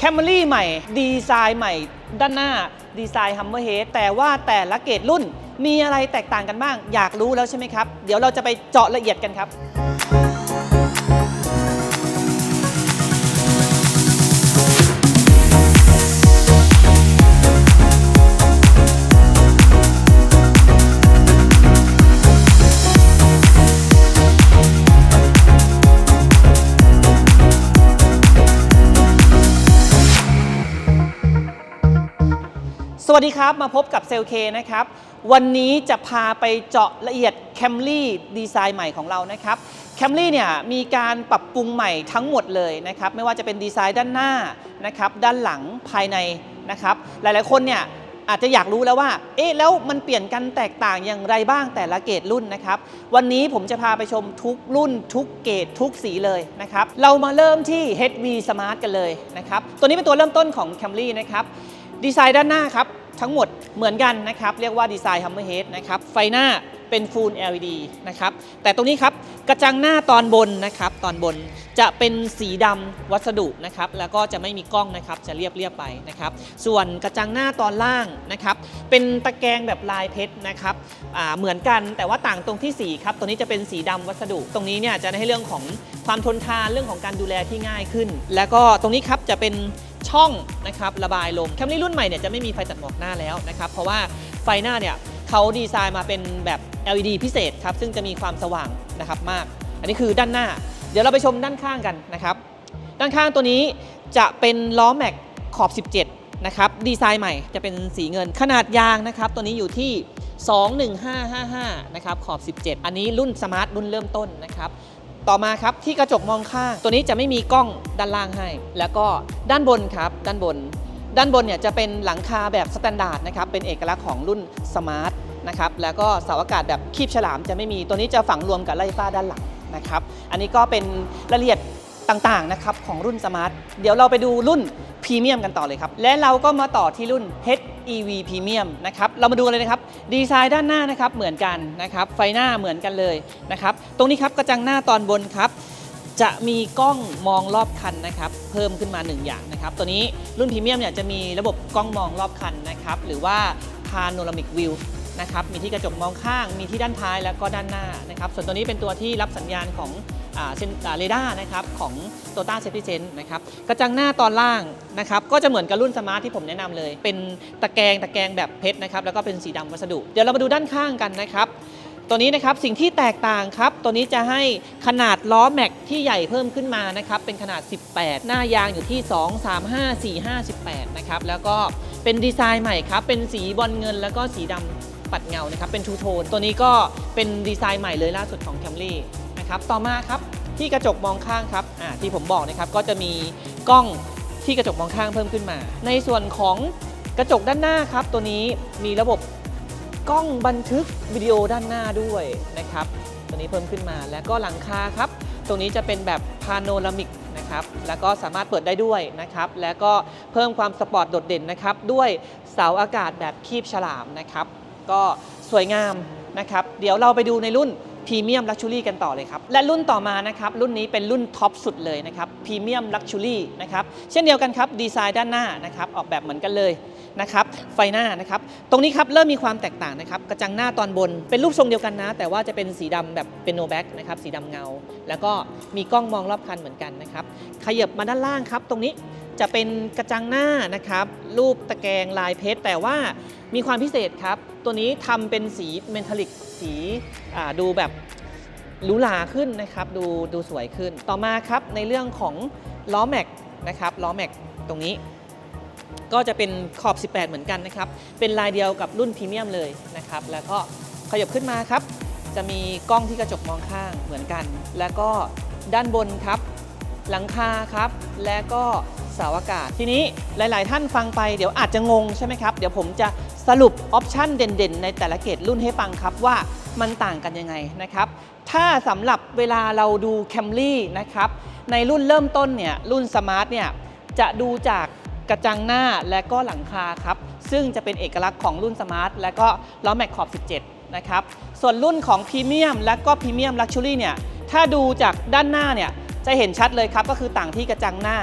Camry ใหม่ ดีไซน์ใหม่ ด้านหน้า ดีไซน์ Hummer Head แต่ว่าแต่ละเกรดรุ่นมีอะไรแตกต่างกันบ้าง อยากรู้แล้วใช่ไหมครับ เดี๋ยวเราจะไปเจาะละเอียดกันครับ สวัสดีครับ มาพบกับเซลเคนะครับ วันนี้จะพาไปเจาะละเอียด Camry ดีไซน์ใหม่ของเรานะครับ Camry เนี่ยมีการปรับปรุงใหม่ทั้งหมดเลยนะครับ ไม่ว่าจะเป็นดีไซน์ด้านหน้านะครับ ด้านหลังภายในนะครับ หลายๆคนเนี่ยอาจจะอยากรู้แล้วว่า เอ๊ะ แล้วมันเปลี่ยนกันแตกต่างอย่างไรบ้างแต่ละเกรดรุ่นนะครับ วันนี้ผมจะพาไปชมทุกรุ่น ทุกเกรดทุกสีเลยนะครับ เรามาเริ่มที่ HV Smart กันเลยนะครับ ตัวนี้เป็นตัวเริ่มต้นของ Camry นะครับ ดีไซน์ด้านหน้าครับ ทั้งหมดเหมือนกันนะครับ เรียกว่าดีไซน์ Hammerhead นะครับ ไฟหน้าเป็น Full LED นะครับ แต่ตรงนี้ครับ กระจังหน้าตอนบนนะครับ ตอนบนจะเป็นสีดำวัสดุนะครับ แล้วก็จะไม่มีกล้องนะครับ จะเรียบเรียบๆไปนะครับ ส่วนกระจังหน้าตอนล่างนะครับ เป็นตะแกรงแบบลายเพชรนะครับเหมือนกันแต่ว่าต่างตรงที่สีครับตัวนี้จะเป็นสีดำวัสดุ ตรงนี้เนี่ยจะให้เรื่องของความทนทานเรื่องของการดูแลที่ง่ายขึ้น แล้วก็ตรงนี้ครับจะเป็น ช่องนะครับระบายลมแคมรี่รุ่นใหม่เนี่ยจะไม่มีไฟตัดหมอกหน้าแล้วนะครับเพราะว่าไฟหน้าเนี่ยเขาดีไซน์มาเป็นแบบ LED พิเศษครับซึ่งจะมีความสว่างนะครับมาก อันนี้คือด้านหน้า เดี๋ยวเราไปชมด้านข้างกันนะครับด้านข้างตัวนี้จะเป็นล้อแม็กขอบ 17 นะครับดีไซน์ใหม่จะเป็นสีเงินขนาดยางนะครับตัวนี้อยู่ที่ 21555 นะครับขอบ 17 อันนี้รุ่นสมาร์ทรุ่นเริ่มต้นนะครับ ต่อมาครับที่กระจกมองข้าง ตัวนี้จะไม่มีกล้องด้านล่างให้ แล้วก็ด้านบนครับ ด้านบน ด้านบนเนี่ยจะเป็นหลังคาแบบสแตนดาร์ดนะครับเป็นเอกลักษณ์ของรุ่นสมาร์ทนะครับแล้วก็เสาอากาศแบบคีบฉลามจะไม่มีตัวนี้จะฝังรวมกับไล่ฟ้าด้านหลังนะครับ อันนี้ก็เป็นรายละเอียด ต่างๆนะครับของรุ่นสมาร์ท เดี๋ยวเราไปดูรุ่นพรีเมียมกันต่อเลยครับ และเราก็มาต่อที่รุ่น HEV Premium นะครับ เรามาดูกันเลยนะครับ ดีไซน์ด้านหน้านะครับเหมือนกันนะครับ ไฟหน้าเหมือนกันเลยนะครับ ตรงนี้ครับกระจังหน้าตอนบนครับจะมีกล้องมองรอบคันนะครับเพิ่มขึ้นมา 1 อย่างนะครับ ตัวนี้รุ่นพรีเมียมเนี่ยจะมีระบบกล้องมองรอบคันนะครับหรือว่า Panoramic View นะครับมีที่กระจกมองข้าง มีที่ด้านท้ายแล้วก็ด้านหน้านะครับส่วนตัวนี้เป็นตัวที่รับสัญญาณของ เซนเรดาร์นะครับของ t o t a Safety Sense นะครับกระจังหน้าตอนล่างนะครับก็จะเหมือนกับรุ่นสมาร์ทที่ผมแนะนำเลย เป็นตะแกรงตะแกรงแบบเพชรนะครับแล้วก็เป็นสีดำวัสดุ เดี๋ยวเรามาดูด้านข้างกันนะครับตัวนี้นะครับสิ่งที่แตกต่างครับ ตัวนี้จะให้ขนาดล้อแม็กที่ใหญ่เพิ่มขึ้นมานะครับเป็นขนาด 18 หน้ายางอยู่ที่ 2 3 5 4 5 18นะครับแล้วก็เป็นดีไซน์ใหม่ครับเป็นสีบอลเงินแล้วก็สีดำปัดเงานะครับเป็นทูโทนตัวนี้ก็เป็นดีไซน์ใหม่เลยล่าสุดของ Camry นะครับต่อมาครับที่กระจกมองข้างครับที่ผมบอกนะครับก็จะมีกล้องที่กระจกมองข้างเพิ่มขึ้นมา ในส่วนของกระจกด้านหน้าครับ ตัวนี้มีระบบกล้องบันทึกวิดีโอด้านหน้าด้วยนะครับ ตัวนี้เพิ่มขึ้นมาแล้วก็หลังคาครับ ตรงนี้จะเป็นแบบพาโนรามิกนะครับแล้วก็สามารถเปิดได้ด้วยนะครับ แล้วก็เพิ่มความสปอร์ตโดดเด่นนะครับ ด้วยเสาอากาศแบบคีบฉลามนะครับ ก็สวยงามนะครับ เดี๋ยวเราไปดูในรุ่น พรีเมียมลักชูรี่กันต่อเลยครับ และรุ่นต่อมานะครับ รุ่นนี้เป็นรุ่นท็อปสุดเลยนะครับพรีเมียมลักชูรี่นะครับ เช่นเดียวกันครับ ดีไซน์ด้านหน้านะครับ ออกแบบเหมือนกันเลยนะครับ ไฟหน้านะครับ ตรงนี้ครับ เริ่มมีความแตกต่างนะครับ กระจังหน้าตอนบน เป็นรูปทรงเดียวกันนะ แต่ว่าจะเป็นสีดำแบบเป็นโนแบ็กนะครับ สีดำเงา แล้วก็มีกล้องมองรอบคันเหมือนกันนะครับ ขยับมาด้านล่างครับ ตรงนี้ จะเป็นกระจังหน้านะครับ รูปตะแกรงลายเพชรแต่ว่ามีความพิเศษครับ ตัวนี้ทำเป็นสีเมทัลลิกสีดูแบบหรูหราขึ้นนะครับ ดูดูสวยขึ้น ต่อมาครับในเรื่องของล้อแม็กนะครับล้อแม็กตรงนี้ ก็จะเป็นขอบ 18 เหมือนกันนะครับ เป็นลายเดียวกับรุ่นพรีเมียมเลยนะครับ แล้วก็ขยับขึ้นมาครับ จะมีกล้องที่กระจกมองข้างเหมือนกัน แล้วก็ด้านบนครับ หลังคาครับ และก็ สาอากาศ ทีนี้หลาย ๆ ท่านฟังไปเดี๋ยวอาจจะงงใช่ไหมครับ เดี๋ยวผมจะสรุปออปชันเด่น ๆ ในแต่ละเกรดรุ่นให้ฟังครับว่ามันต่างกันยังไงนะครับ ถ้าสำหรับเวลาเราดู Camry นะครับ ในรุ่นเริ่มต้นเนี่ยรุ่นสมาร์ทเนี่ยจะดูจากกระจังหน้าและก็หลังคาครับ ซึ่งจะเป็นเอกลักษณ์ของรุ่นสมาร์ทและก็ล้อแม็กขอบ 17 นะครับ ส่วนรุ่นของพรีเมียมและก็พรีเมียมลักชัวรี่เนี่ยถ้าดูจากด้านหน้าเนี่ยจะเห็นชัดเลยครับ ก็คือต่างที่กระจังหน้า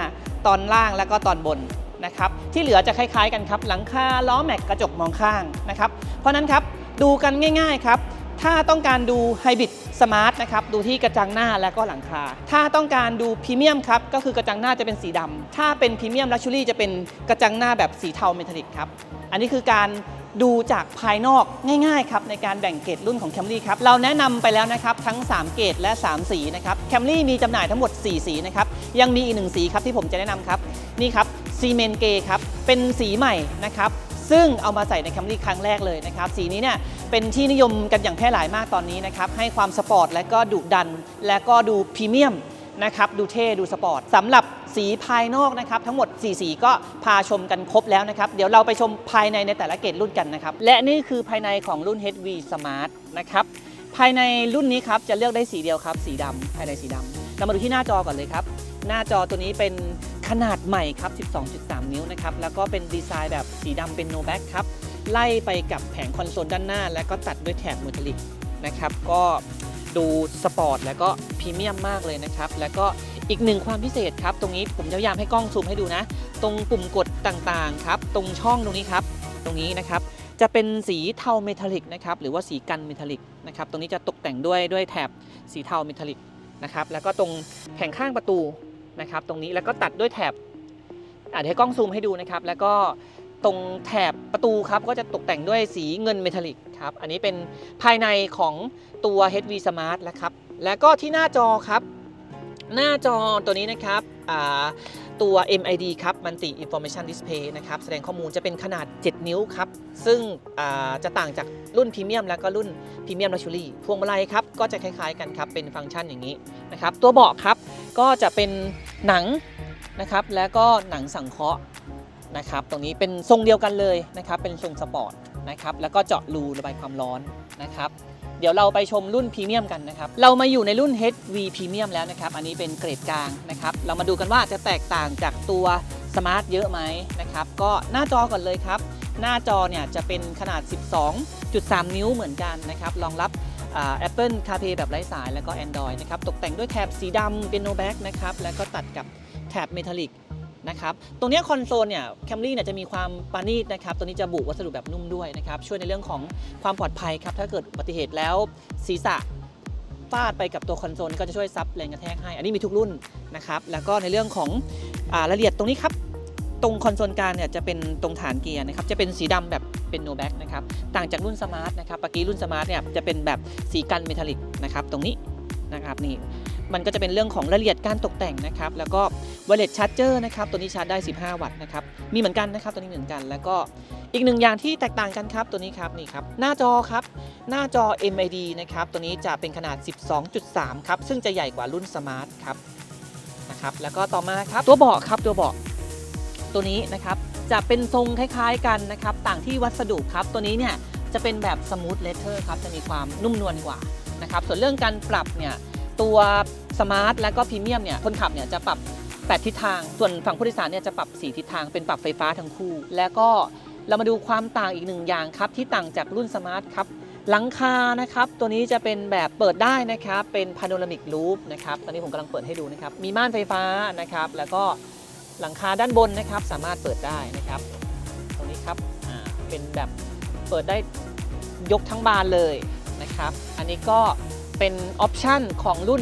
ตอนล่างแล้วก็ตอนบนนะครับที่เหลือจะคล้ายๆกันครับ หลังคาล้อแม็กกระจกมองข้างนะครับเพราะนั้นครับดูกันง่าย ๆครับถ้าต้องการดูไฮบริดสมาร์ทนะครับดูที่กระจังหน้าและก็หลังคา ถ้าต้องการดูพรีเมียมครับก็คือกระจังหน้าจะเป็นสีดำถ้าเป็นพรีเมียมลักชูรี่จะเป็นกระจังหน้าแบบสีเทาเมทัลลิกครับ อันนี้คือการ ดูจากภายนอกง่ายๆครับในการแบ่งเกรดรุ่นของ Camry ครับเราแนะนำไปแล้วนะครับทั้ง 3 เกรดและ 3 สีนะครับ Camry มีจำหน่ายทั้งหมด 4 สีนะครับยังมีอีกหนึ่งสีครับที่ผมจะแนะนำครับนี่ครับซีเมนเกครับเป็นสีใหม่นะครับซึ่งเอามาใส่ใน Camry ครั้งแรกเลยนะครับ สีนี้เนี่ยเป็นที่นิยมกันอย่างแพร่หลายมากตอนนี้นะครับ ให้ความสปอร์ตและก็ดุดัน และก็ดูพรีเมียมนะครับ ดูเท่ ดูสปอร์ตสำหรับ สีภายนอกนะครับทั้งหมด 4 สีก็พาชมกันครบแล้วนะครับ เดี๋ยวเราไปชมภายในในแต่ละเกรดรุ่นกันนะครับ และนี่คือภายในของรุ่น HV Smart นะครับภายในรุ่นนี้ครับจะเลือกได้สีเดียวครับ สีดำภายในสีดำเรามาดูที่หน้าจอก่อนเลยครับ หน้าจอตัวนี้เป็นขนาดใหม่ครับ 12.3 นิ้วนะครับ แล้วก็เป็นดีไซน์แบบสีดำเป็น no back ครับ ไล่ไปกับแผงคอนโซลด้านหน้า แล้วก็ตัดด้วยแถบเมทัลลิกนะครับ ก็ดูสปอร์ตแล้วก็พรีเมียมมากเลยนะครับ แล้วก็ อีกหนึ่งความพิเศษครับ ตรงนี้ผมจะพยายามให้กล้องซูมให้ดูนะ ตรงปุ่มกดต่างๆครับ ตรงช่องตรงนี้ครับ ตรงนี้นะครับ จะเป็นสีเทาเมทัลลิกนะครับ หรือว่าสีกันเมทัลลิกนะครับ ตรงนี้จะตกแต่งด้วยด้วยแถบสีเทาเมทัลลิกนะครับ แล้วก็ตรงแผงข้างประตูนะครับ ตรงนี้แล้วก็ตัดด้วยแถบอะเดี๋ยวให้กล้องซูมให้ดูนะครับ แล้วก็ตรงแถบประตูครับก็จะตกแต่งด้วยสีเงินเมทัลลิกครับ อันนี้เป็นภายในของตัว HV Smart นะครับ แล้วก็ที่หน้าจอครับ หน้าจอตัวนี้นะครับตัว MID ครับ Multi Information Display นะครับ แสดงข้อมูลจะเป็นขนาด 7 นิ้วครับ ซึ่งจะต่างจากรุ่นพรีเมียมแล้วก็รุ่นพรีเมียมลักชูรี่พวงมาลัยครับ ก็จะคล้ายๆกันครับ เป็นฟังก์ชันอย่างนี้นะครับ ตัวเบาะครับ ก็จะเป็นหนังนะครับ แล้วก็หนังสังเคราะห์นะครับ ตรงนี้เป็นทรงเดียวกันเลยนะครับ เป็นทรงสปอร์ตนะครับ แล้วก็เจาะรูระบายความร้อนนะครับ ดี๋ยวเราไปชมรุ่นพรีเมียมกันนะครับ เรามาอยู่ในรุ่น HV Premium แล้วนะครับ อันนี้เป็นเกรดกลางนะครับ เรามาดูกันว่าจะแตกต่างจากตัวสมาร์ทเยอะไหมนะครับ ก็หน้าจอก่อนเลยครับ หน้าจอเนี่ยจะเป็นขนาด 12.3 นิ้วเหมือนกันนะครับ รองรับ Apple CarPlay แบบไร้สาย แล้วก็ Android นะครับ ตกแต่งด้วยแถบสีดำเป็น no back นะครับ แล้วก็ตัดกับแถบเมทัลลิก นะครับ ตรงนี้คอนโซลเนี่ยแคมรี่เนี่ยจะมีความปานีตนะครับ ตัวนี้จะบุวัสดุแบบนุ่มด้วยนะครับ ช่วยในเรื่องของความปลอดภัยครับ ถ้าเกิดอุบัติเหตุแล้วศีรษะฟาดไปกับตัวคอนโซลก็จะช่วยซับแรงกระแทกให้ อันนี้มีทุกรุ่นนะครับ แล้วก็ในเรื่องของรายละเอียดตรงนี้ครับ ตรงคอนโซลกลางเนี่ยจะเป็นตรงฐานเกียร์นะครับ จะเป็นสีดำแบบเป็น no back นะครับ ต่างจากรุ่นสมาร์ทนะครับเมื่อกี้รุ่นสมาร์ทเนี่ยจะเป็นแบบสีกันเมทัลลิกนะครับ ตรงนี้นะครับนี่ มันก็จะเป็นเรื่องของรายละเอียดการตกแต่งนะครับ แล้วก็ wireless charger นะครับตัวนี้ชาร์จได้ 15 วัตต์นะครับมีเหมือนกันนะครับตัวนี้เหมือนกัน แล้วก็อีกหนึ่งอย่างที่แตกต่างกันครับตัวนี้ครับนี่ครับหน้าจอครับหน้าจอ MID นะครับตัวนี้จะเป็นขนาด 12.3 ครับซึ่งจะใหญ่กว่ารุ่น Smart ครับนะครับแล้วก็ต่อมาครับตัวเบาะครับตัวเบาะตัวนี้นะครับจะเป็นทรงคล้ายๆกันนะครับต่างที่วัสดุครับตัวนี้เนี่ยจะเป็นแบบ smooth leather ครับจะมีความนุ่มนวลกว่านะครับส่วนเรื่องการปรับเนี่ยตัวสมาร์ทและก็พรีเมียมเนี่ยคนขับเนี่ยจะปรับ 8 ทิศทาง ส่วนฝั่งผู้โดยสารเนี่ยจะปรับ 4 ทิศทางเป็นปรับไฟฟ้าทั้งคู่ แล้วก็เรามาดูความต่างอีกหนึ่งอย่างครับ ที่ต่างจากรุ่นสมาร์ทครับหลังคานะครับ ตัวนี้จะเป็นแบบเปิดได้นะครับ เป็นพาโนรามิกลูปนะครับ ตอนนี้ผมกำลังเปิดให้ดูนะครับ มีม่านไฟฟ้านะครับ แล้วก็หลังคาด้านบนนะครับ สามารถเปิดได้นะครับ ตรงนี้ครับเป็นแบบเปิดได้ยกทั้งบานเลยนะครับ อันนี้ก็เป็นออปชันของรุ่น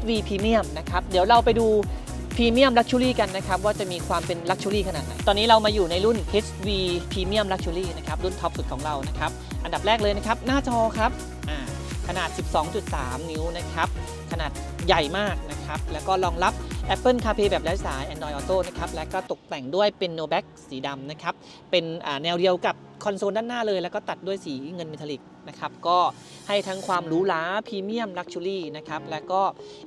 HV Premium นะครับ เดี๋ยวเราไปดู Premium Luxury กันนะครับ ว่าจะมีความเป็น Luxury ขนาดไหน ตอนนี้เรามาอยู่ในรุ่น HV Premium Luxury นะครับ รุ่นท็อปสุดของเรานะครับ อันดับแรกเลยนะครับ หน้าจอครับขนาด 12.3 นิ้วนะครับ ขนาดใหญ่มากนะครับ แล้วก็รองรับ Apple CarPlay แบบไร้สาย Android Auto นะครับ และก็ตกแต่งด้วยเป็น no back สีดำนะครับ เป็นแนวเดียวกับคอนโซลด้านหน้าเลย แล้วก็ตัดด้วยสีเงินเมทัลลิก นะครับ ก็ให้ทั้งความหรูหราพรีเมียมลักชัวรี่นะครับ และก็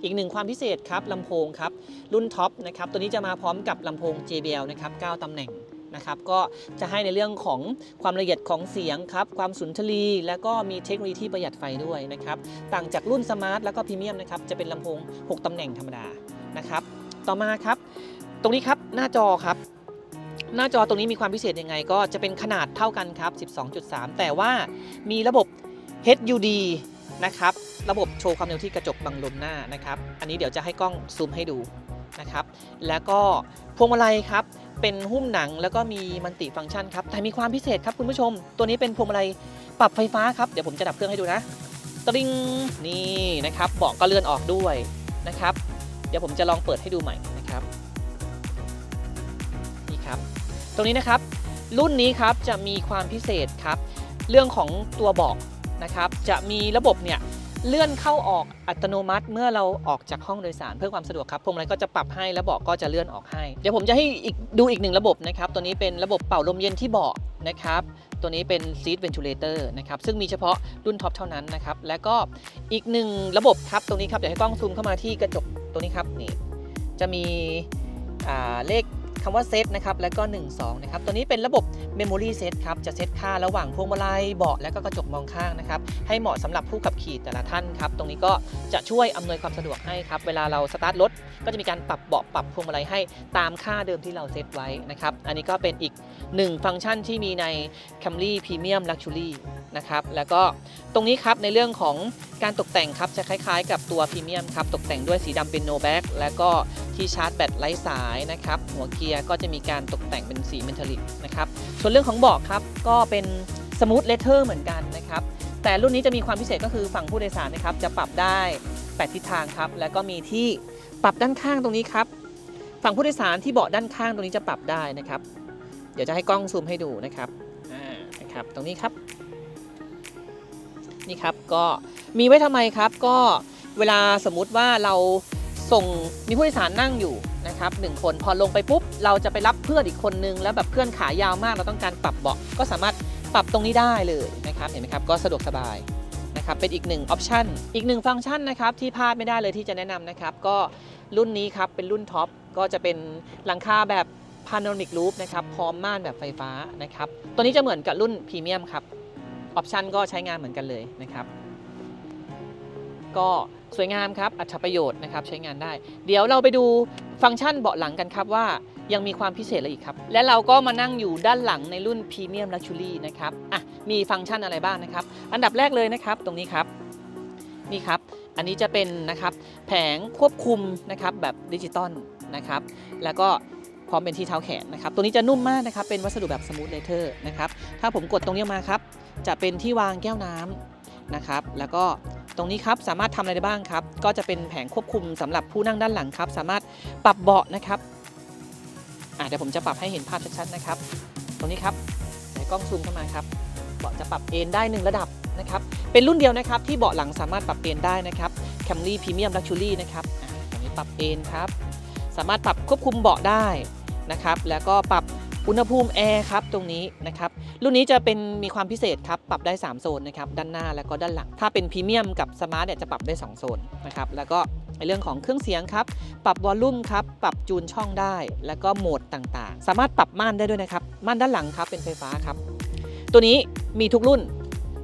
อีกหนึ่งความพิเศษครับลำโพงครับ รุ่นท็อปนะครับ ตัวนี้จะมาพร้อมกับลำโพง JBL นะครับ 9ตำแหน่งนะครับก็จะให้ในเรื่องของความละเอียดของเสียงครับ ความสุนทรีย์แล้วก็มีเทคโนโลยีที่ประหยัดไฟด้วยนะครับ ต่างจากรุ่นสมาร์ทแล้วก็พรีเมียมนะครับ จะเป็นลำโพง 6ตำแหน่งธรรมดานะครับ ต่อมาครับ ตรงนี้ครับหน้าจอครับ หน้าจอตรงนี้มีความพิเศษยังไง ก็จะเป็นขนาดเท่ากันครับ 12.3 แต่ว่ามีระบบ HUD นะครับ ระบบโชว์ความเร็วที่กระจกบังลมหน้านะครับ อันนี้เดี๋ยวจะให้กล้องซูมให้ดูนะครับ แล้วก็พวงมาลัยครับ เป็นหุ้มหนังแล้วก็มีมัลติฟังก์ชันครับ แต่มีความพิเศษครับคุณผู้ชม ตัวนี้เป็นพวงมาลัยปรับไฟฟ้าครับ เดี๋ยวผมจะดับเครื่องให้ดูนะ ตริงนี่นะครับเบาะก็เลื่อนออกด้วยนะครับ เดี๋ยวผมจะลองเปิดให้ดูใหม่นะครับ ตรงนี้นะครับ รุ่นนี้ครับจะมีความพิเศษครับ เรื่องของตัวบาะนะครับ จะมีระบบเนี่ยเลื่อนเข้าออกอัตโนมัติเมื่อเราออกจากห้องโดยสารเพื่อความสะดวกครับพวงมาลัยก็จะปรับให้แล้วเบาะก็จะเลื่อนออกให้ เดี๋ยวผมจะให้อีกดูอีกหนึ่งระบบนะครับ ตัวนี้เป็นระบบเป่าลมเย็นที่เบาะนะครับ ตัวนี้เป็น Seat Ventilator นะครับ ซึ่งมีเฉพาะรุ่นท็อปเท่านั้นนะครับ แล้วก็อีกหนึ่งระบบครับ ตรงนี้ครับ เดี๋ยวให้กล้องซูมเข้ามาที่กระจกตัวนี้ครับนี่ จะมีเลข คำว่าเซตนะครับแล้วก็ 1 2นะครับตัวนี้เป็นระบบ Memory Set ครับจะเซตค่าระหว่างพวงมาลัยเบาะและก็กระจกมองข้างนะครับให้เหมาะสำหรับผู้ขับขี่แต่ละท่านครับตรงนี้ก็จะช่วยอำนวยความสะดวกให้ครับเวลาเราสตาร์ทรถก็จะมีการปรับเบาะปรับพวงมาลัยให้ตามค่าเดิมที่เราเซตไว้นะครับอันนี้ก็เป็นอีกหนึ่งฟังก์ชันที่มีใน Camry Premium Luxury นะครับแล้วก็ ตรงนี้ครับในเรื่องของการตกแต่งครับจะคล้ายๆ กับตัวพรีเมียมครับตกแต่งด้วยสีดำเป็นโนแบ็กแล้วก็ที่ชาร์จแบตไร้สายนะครับหัวเกียร์ก็จะมีการตกแต่งเป็นสีเมทัลลิกนะครับส่วนเรื่องของเบาะครับก็เป็นสมูทเลเทอร์เหมือนกันนะครับแต่รุ่นนี้จะมีความพิเศษก็คือฝั่งผู้โดยสารนะครับจะปรับได้ 8 ทิศทางครับแล้วก็มีที่ปรับด้านข้างตรงนี้ครับฝั่งผู้โดยสารที่เบาะด้านข้างตรงนี้จะปรับได้นะครับ เดี๋ยวจะให้กล้องซูมให้ดูนะครับอ่านะครับตรงนี้ครับ นี่ครับก็มีไว้ทำไมครับ ก็เวลาสมมุติว่าเราส่งมีผู้โดยสารนั่งอยู่นะครับหนึ่งคนพอลงไปปุ๊บ เราจะไปรับเพื่อนอีกคนนึง แล้วแบบเพื่อนขายาวมากเราต้องการปรับเบาะก็สามารถปรับตรงนี้ได้เลยนะครับเห็นไหมครับก็สะดวกสบายนะครับเป็นอีกหนึ่งออปชันอีกหนึ่งฟังก์ชันนะครับที่พลาดไม่ได้เลยที่จะแนะนำนะครับก็รุ่นนี้ครับเป็นรุ่นท็อปก็จะเป็นหลังคาแบบ Panoramic Roof นะครับพร้อมม่านแบบไฟฟ้านะครับตัวนี้จะเหมือนกับรุ่นพรีเมียมครับ ออปชันก็ใช้งานเหมือนกันเลยนะครับ ก็สวยงามครับ อัตประโยชน์นะครับใช้งานได้ เดี๋ยวเราไปดูฟังก์ชันเบาะหลังกันครับว่ายังมีความพิเศษอะไรอีกครับ และเราก็มานั่งอยู่ด้านหลังในรุ่น Premium Luxury นะครับอะมีฟังก์ชันอะไรบ้างนะครับ อันดับแรกเลยนะครับ ตรงนี้ครับ นี่ครับ อันนี้จะเป็นนะครับแผงควบคุมนะครับแบบดิจิตอลนะครับ แล้วก็พร้อมเป็นที่เท้าแขนนะครับ ตัวนี้จะนุ่มมากนะครับ เป็นวัสดุแบบสมูทเลเทอร์นะครับ ถ้าผมกดตรงนี้มาครับ จะเป็นที่วางแก้วน้ำนะครับ แล้วก็ตรงนี้ครับสามารถทำอะไรได้บ้างครับ ก็จะเป็นแผงควบคุมสำหรับผู้นั่งด้านหลังครับ สามารถปรับเบาะนะครับเดี๋ยวผมจะปรับให้เห็นภาพชัดๆนะครับ ตรงนี้ครับไหนกล้องซูมเข้ามาครับเบาะจะปรับเอนได้หนึ่งระดับนะครับ เป็นรุ่นเดียวนะครับที่เบาะหลังสามารถปรับเอนได้นะครับ Camry Premium Luxury นะครับตรงนี้ปรับเอนครับ สามารถปรับควบคุมเบาะได้นะครับ แล้วก็ปรับ อุณหภูมิแอร์ครับตรงนี้นะครับรุ่นนี้จะเป็นมีความพิเศษครับปรับได้ 3 โซนนะครับด้านหน้าแล้วก็ด้านหลัง ถ้าเป็นพรีเมียมกับสมาร์ทเนี่ยจะปรับได้ 2 โซนนะครับแล้วก็ในเรื่องของเครื่องเสียงครับปรับวอลลุ่มครับปรับจูนช่องได้ แล้วก็โหมดต่างๆ สามารถปรับม่านได้ด้วยนะครับม่านด้านหลังครับเป็นไฟฟ้าครับตัวนี้มีทุกรุ่น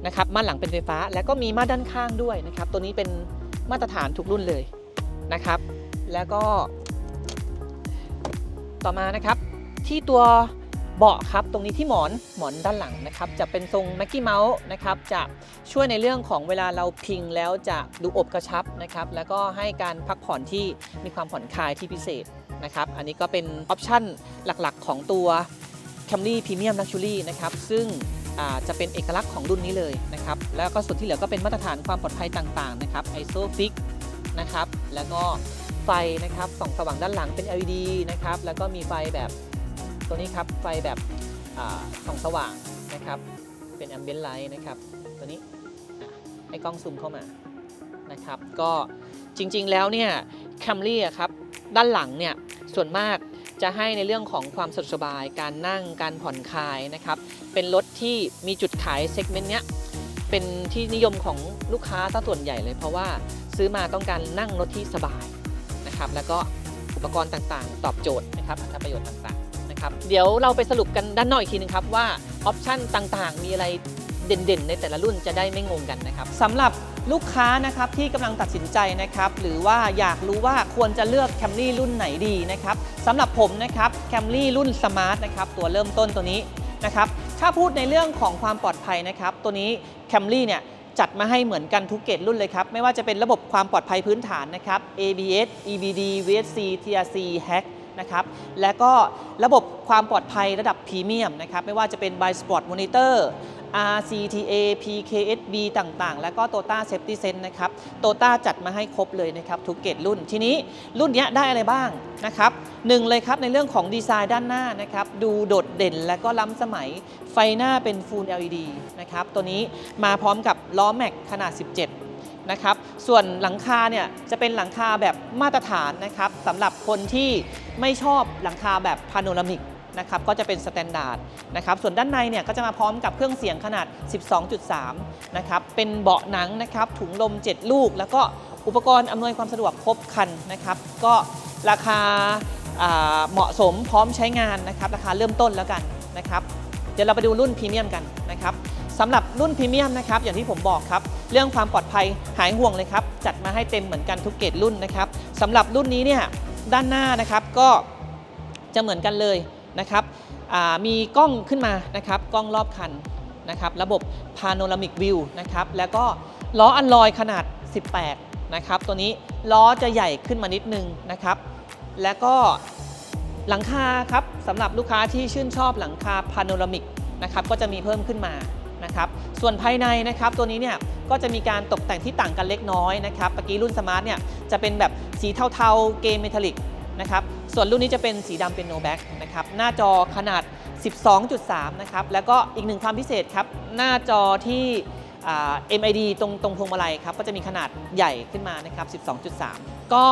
นะครับม่านหลังเป็นไฟฟ้า แล้วก็มีม่านด้านข้างด้วยนะครับตัวนี้เป็นมาตรฐานทุกรุ่นเลยนะครับ แล้วก็ต่อมานะครับ ที่ตัวเบาะครับตรงนี้ที่หมอนหมอนด้านหลังนะครับ จะเป็นทรงแม็กกี้เมาส์นะครับจะช่วยในเรื่องของเวลาเราพิงแล้วจะดูอบกระชับนะครับ แล้วก็ให้การพักผ่อนที่มีความผ่อนคลายที่พิเศษนะครับ อันนี้ก็เป็นออปชั่นหลักๆ ของตัว Camry Premium Luxury นะครับซึ่งจะเป็นเอกลักษณ์ของรุ่นนี้เลยนะครับ แล้วก็ส่วนที่เหลือก็เป็นมาตรฐานความปลอดภัยต่างๆนะครับ ISOFIX นะครับ แล้วก็ไฟนะครับส่องสว่างด้านหลังเป็น LED นะครับ แล้วก็มีไฟแบบ ตัวนี้ครับไฟแบบส่องสว่างนะครับ เป็น ambient light นะครับ ตัวนี้ให้กล้องซูมเข้ามานะครับ ก็จริงๆแล้วเนี่ย Camry อะครับด้านหลังเนี่ยส่วนมากจะให้ในเรื่องของความสะดวกสบาย การนั่งการผ่อนคลายนะครับ เป็นรถที่มีจุดขายเซกเมนต์เนี้ยเป็นที่นิยมของลูกค้าซะส่วนใหญ่เลย เพราะว่าซื้อมาต้องการนั่งรถที่สบายนะครับ แล้วก็อุปกรณ์ต่างๆ ตอบโจทย์นะครับอัตประโยชน์ต่างๆ ครับเดี๋ยวเราไปสรุปกันด้านนอกอีกทีนึงครับว่าออปชันต่างๆ มีอะไรเด่นๆ ในแต่ละรุ่นจะได้ไม่งงกันนะครับสำหรับลูกค้านะครับที่กำลังตัดสินใจนะครับหรือว่าอยากรู้ว่าควรจะเลือก Camry รุ่นไหนดีนะครับสำหรับผมนะครับ Camry รุ่น Smart นะครับตัวเริ่มต้นตัวนี้นะครับถ้าพูดในเรื่องของความปลอดภัยนะครับตัวนี้ Camry เนี่ยจัดมาให้เหมือนกันทุกเกรดรุ่นเลยครับ ไม่ว่าจะเป็นระบบความปลอดภัยพื้นฐานนะครับ ABS EBD VSC TRC HACK นะครับ และก็ระบบความปลอดภัยระดับพรีเมียมนะครับ ไม่ว่าจะเป็น By Spot Monitor RCTA PKSB ต่างๆ แล้วก็ TOTA Safety Sense นะครับ TOTA จัดมาให้ครบเลยนะครับ ทุกเกรดรุ่น ทีนี้รุ่นนี้ได้อะไรบ้างนะครับหนึ่งเลยครับ ในเรื่องของดีไซน์ด้านหน้านะครับ ดูโดดเด่นและก็ล้ำสมัย ไฟหน้าเป็น Full LED นะครับ ตัวนี้มาพร้อมกับล้อแม็กขนาด 17 นะครับ ส่วนหลังคาเนี่ยจะเป็นหลังคาแบบมาตรฐานนะครับสำหรับคนที่ไม่ชอบหลังคาแบบพาโนรามิกนะครับก็จะเป็นสแตนดาร์ดนะครับส่วนด้านในเนี่ยก็จะมาพร้อมกับเครื่องเสียงขนาด 12.3 นะครับเป็นเบาะหนังนะครับถุงลม 7 ลูก แล้วก็อุปกรณ์อำนวยความสะดวกครบครันนะครับ ก็ราคาเหมาะสมพร้อมใช้งานนะครับ ราคาเริ่มต้นแล้วกันนะครับ เดี๋ยวเราไปดูรุ่นพรีเมียมกันนะครับ สำหรับรุ่นพรีเมียมนะครับอย่างที่ผมบอกครับ เรื่องความปลอดภัยหายห่วงเลยครับ จัดมาให้เต็มเหมือนกันทุกเกรดรุ่นนะครับสำหรับรุ่นนี้เนี่ยด้านหน้านะครับก็จะเหมือนกันเลยนะครับมีกล้องขึ้นมานะครับกล้องรอบคันนะครับระบบ Panoramic View นะครับแล้วก็ล้ออันลอยขนาด 18นะครับตัวนี้ล้อจะใหญ่ขึ้นมานิดนึงนะครับ แล้วก็หลังคาครับสำหรับลูกค้าที่ชื่นชอบหลังคาพาโนรามิกนะครับก็จะมีเพิ่มขึ้นมา นะครับ ส่วนภายในนะครับตัวนี้เนี่ยก็จะมีการตกแต่งที่ต่างกันเล็กน้อยนะครับเมื่อกี้รุ่นสมาร์ทเนี่ยจะเป็นแบบสีเทาๆเกมเมทัลลิกนะครับส่วนรุ่นนี้จะเป็นสีดำเป็นโนแบ็กนะครับหน้าจอขนาด 12.3 นะครับ แล้วก็อีกหนึ่งความพิเศษครับ หน้าจอที่ MID ตรงตรงพวงมาลัยครับ ก็จะมีขนาดใหญ่ขึ้นมานะครับ 12.3 ก็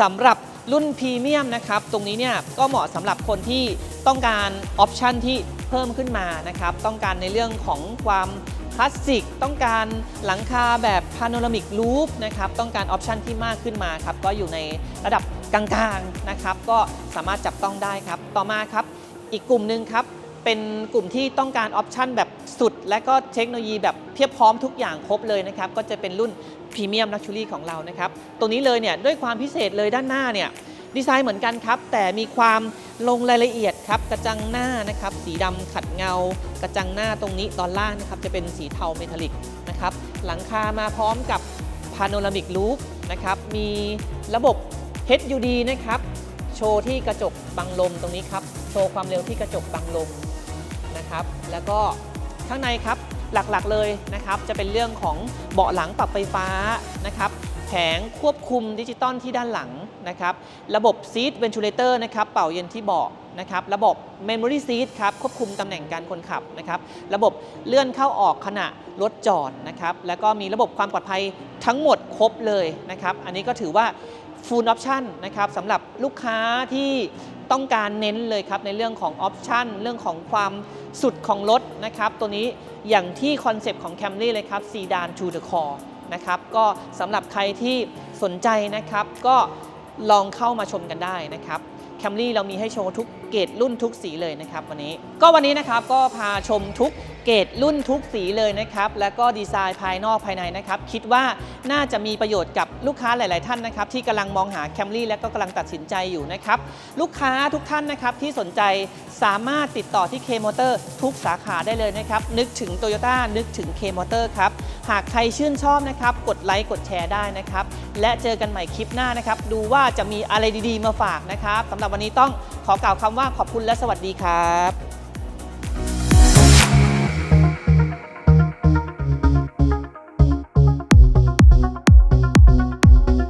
สำหรับรุ่นพรีเมียมนะครับ ตรงนี้เนี่ยก็เหมาะสำหรับคนที่ต้องการออปชันที่ เพิ่มขึ้นมานะครับ ต้องการในเรื่องของความคลาสสิก ต้องการหลังคาแบบพาโนรามิกลูปนะครับ ต้องการออปชันที่มากขึ้นมาครับ ก็อยู่ในระดับกลางๆนะครับ ก็สามารถจับต้องได้ครับ ต่อมาครับ อีกกลุ่มหนึ่งครับ เป็นกลุ่มที่ต้องการออปชันแบบสุด และก็เทคโนโลยีแบบเพียบพร้อมทุกอย่างครบเลยนะครับ ก็จะเป็นรุ่นพรีเมียมลักชูรี่ของเรานะครับ ตรงนี้เลยเนี่ยด้วยความพิเศษเลยด้านหน้าเนี่ยดีไซน์เหมือนกันครับ แต่มีความ ลงรายละเอียดครับ กระจังหน้านะครับ สีดำขัดเงา กระจังหน้าตรงนี้ตอนล่างนะครับจะเป็นสีเทาเมทัลลิกนะครับ หลังคามาพร้อมกับพาโนรามิกลูปนะครับ มีระบบ HUD นะครับ โชว์ที่กระจกบังลมตรงนี้ครับ โชว์ความเร็วที่กระจกบังลมนะครับ แล้วก็ข้างในครับหลักๆเลยนะครับ จะเป็นเรื่องของเบาะหลังปรับไฟฟ้านะครับ แผงควบคุมดิจิตอลที่ด้านหลัง นะครับระบบซีทเวนทูเลเตอร์นะครับเป่าเย็นที่เบาะนะครับระบบ Memory Seat ครับควบคุมตำแหน่งการคนขับนะครับระบบเลื่อนเข้าออกขณะรถจอดนะครับแล้วก็มีระบบความปลอดภัยทั้งหมดครบเลยนะครับอันนี้ก็ถือว่า Full Option นะครับสำหรับลูกค้าที่ต้องการเน้นเลยครับในเรื่องของออปชันเรื่องของความสุดของรถนะครับตัวนี้อย่างที่คอนเซปต์ของ Camry เลยครับ Sedan to the core นะครับก็สำหรับใครที่สนใจนะครับก็ ลองเข้ามาชมกันได้นะครับแคมรี่เรามีให้โชว์ทุกเกรดรุ่นทุกสีเลยนะครับวันนี้ ก็วันนี้นะครับก็พาชมทุกเกรดรุ่นทุกสีเลยนะครับ แล้วก็ดีไซน์ภายนอกภายในนะครับ คิดว่าน่าจะมีประโยชน์กับลูกค้าหลาย ๆ ท่านนะครับ ที่กำลังมองหาแคมรี่และก็กำลังตัดสินใจอยู่นะครับ ลูกค้าทุกท่านนะครับที่สนใจสามารถติดต่อที่ K-Motor ทุกสาขาได้เลยนะครับ นึกถึง Toyota นึกถึง K-Motor ครับ หากใครชื่นชอบนะครับ กดไลค์ กดแชร์ได้นะครับ และเจอกันใหม่คลิปหน้านะครับ ดูว่าจะมีอะไรดีๆ มาฝากนะครับสำหรับวันนี้ต้องขอกล่าวคำว่าขอบคุณและสวัสดีครับ